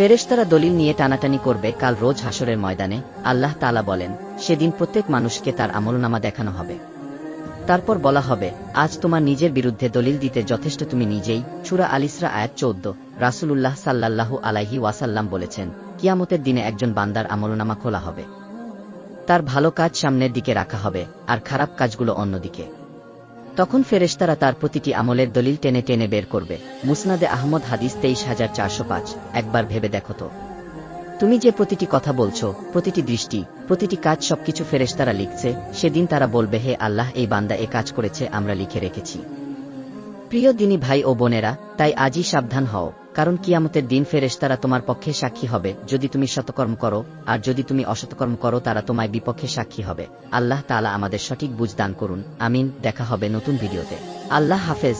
ফেরেশতারা দলিল নিয়ে টানাটানি করবে কাল রোজ হাসরের ময়দানে, আল্লাহ তালা বলেন, সেদিন প্রত্যেক মানুষকে তার আমলনামা দেখানো হবে। তারপর বলা হবে, আজ তোমার নিজের বিরুদ্ধে দলিল দিতে যথেষ্ট তুমি নিজেই চূড়া আলিসরা আয়াত চৌদ্দ, রাসূলুল্লাহ সাল্লাল্লাহু আলাইহি ওয়াসাল্লাম বলেছেন, কিয়ামতের দিনে একজন বান্দার আমলনামা খোলা হবে। তার ভালো কাজ সামনের দিকে রাখা হবে, আর খারাপ কাজগুলো অন্যদিকে। তখন ফেরেশতারা তার প্রতিটি আমলের দলিল টেনে টেনে বের করবে। মুসনাদে আহমদ হাদিস তেইশ হাজার চারশো পাঁচ। একবার ভেবে দেখো তো। তুমি যে প্রতিটি কথা বলছো, প্রতিটি দৃষ্টি, প্রতিটি কাজ সবকিছু ফেরেশতারা লিখছে, সেদিন তারা বলবে, হে আল্লাহ, এই বান্দা এ কাজ করেছে, আমরা লিখে রেখেছি। প্রিয় দিনী ভাই ও বোনেরা, তাই আজই সাবধান হও, কারণ কিয়ামতের দিন ফেরেশতারা তোমার পক্ষে সাক্ষী হবে, যদি তুমি শতকর্ম করো, আর যদি তুমি অসতকর্ম করো তারা তোমায় বিপক্ষে সাক্ষী হবে। আল্লাহ তালা আমাদের সঠিক বুঝ দান করুন। আমিন। দেখা হবে নতুন ভিডিওতে। আল্লাহ হাফেজ।